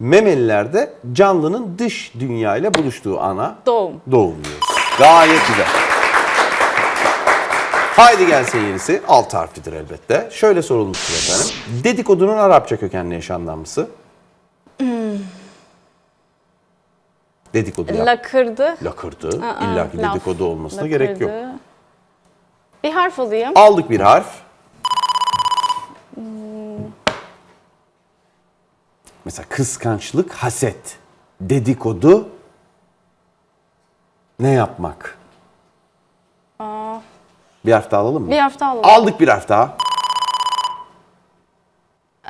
Memelilerde canlının dış dünya ile buluştuğu ana Doğum. doğum diyoruz. Gayet güzel. Haydi gelsin yenisi. Alt harflidir elbette. Şöyle sorulmuştur efendim. Dedikodunun Arapça kökenli eş anlamlısı. Dedikodu yap. Lakırdı. Lakırdı. Aa, İlla ki laf. dedikodu olmasına gerek yok. Lakırdı. Bir harf alayım. Aldık bir harf. Mesela kıskançlık, haset, dedikodu, ne yapmak? Bir harf daha alalım mı? Bir harf daha alalım. Aldık bir harf daha.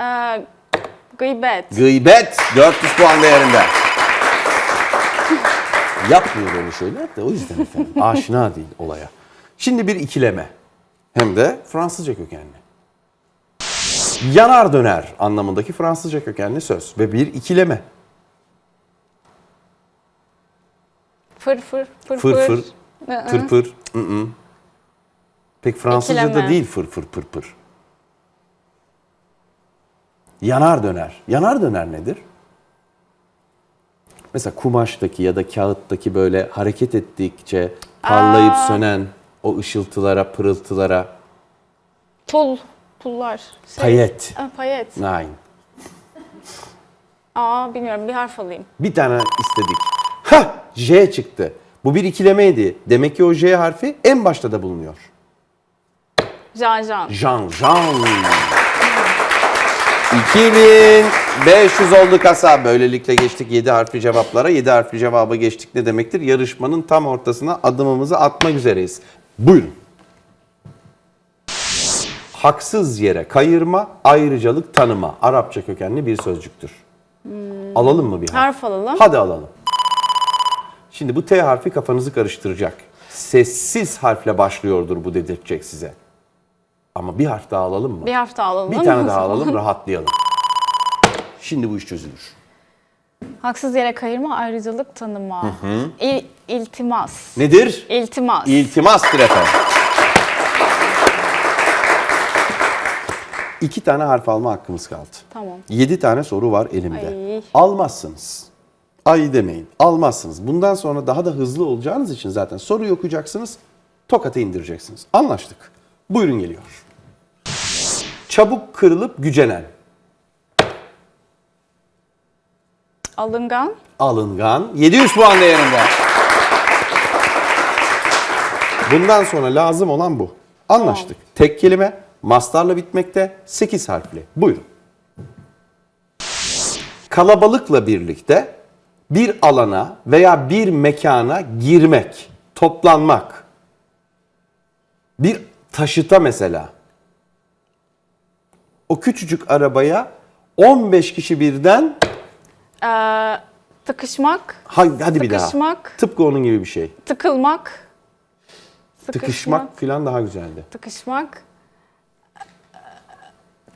Ee, gıybet. Gıybet 400 puan değerinde. Yapmıyor öyle şeyler de o yüzden efendim. Aşina değil olaya. Şimdi bir ikileme. Hem de Fransızca kökenli. Yanar döner anlamındaki Fransızca kökenli söz ve bir ikileme. Fır fır fır Fır fır. fır, Hı hı. tır pır. ı ı. Pek Fransızca'da İkileme. değil fır fır pır pır. Yanar döner. Yanar döner nedir? Mesela kumaştaki ya da kağıttaki böyle hareket ettikçe parlayıp sönen o ışıltılara, pırıltılara Pul. Pullar. Şey, payet. Aa, payet. Nine. Aa bilmiyorum bir harf alayım. Bir tane istedik. Ha, J çıktı. Bu bir ikilemeydi. Demek ki o J harfi en başta da bulunuyor. Can can. Jean, Jean. 2500 oldu kasa. Böylelikle geçtik 7 harfli cevaplara. 7 harfli cevaba geçtik ne demektir? Yarışmanın tam ortasına adımımızı atmak üzereyiz. Buyurun. Haksız yere kayırma, ayrıcalık tanıma. Arapça kökenli bir sözcüktür. Alalım mı bir harf? Harf alalım. Hadi alalım. Şimdi bu T harfi kafanızı karıştıracak. Sessiz harfle başlıyordur bu dedirtecek size. Ama bir harf daha alalım mı? Bir harf daha alalım. Bir tane daha alalım, rahatlayalım. Şimdi bu iş çözülür. Haksız yere kayırma, ayrıcalık tanıma. İl, iltimas. Nedir? İltimas. İltimastır efendim. İki tane harf alma hakkımız kaldı. Tamam. Yedi tane soru var elimde. Ay. Almazsınız. Ay demeyin. Almazsınız. Bundan sonra daha da hızlı olacağınız için zaten soruyu okuyacaksınız. Tokatı indireceksiniz. Anlaştık. Buyurun geliyor. Çabuk kırılıp gücenen. Alıngan. Alıngan. 700 puan değerinde. Bundan sonra lazım olan bu. Anlaştık. Tek kelime, mastarla bitmekte, 8 harfli. Buyurun. Kalabalıkla birlikte bir alana veya bir mekana girmek, toplanmak. Bir taşıta mesela. O küçücük arabaya 15 kişi birden Ee, tıkışmak. hadi, hadi bir daha. Sıkışmak. Tıpkı onun gibi bir şey. Tıkılmak. Tıkışmak falan daha güzeldi. Tıkışmak.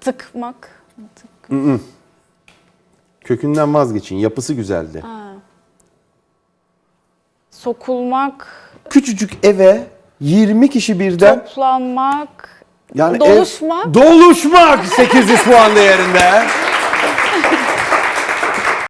Tıkmak. Tık. Kökünden vazgeçin. Yapısı güzeldi. Sokulmak. Küçücük eve 20 kişi birden Toplanmak. yani ev- doluşmak. doluşmak 800 puan değerinde.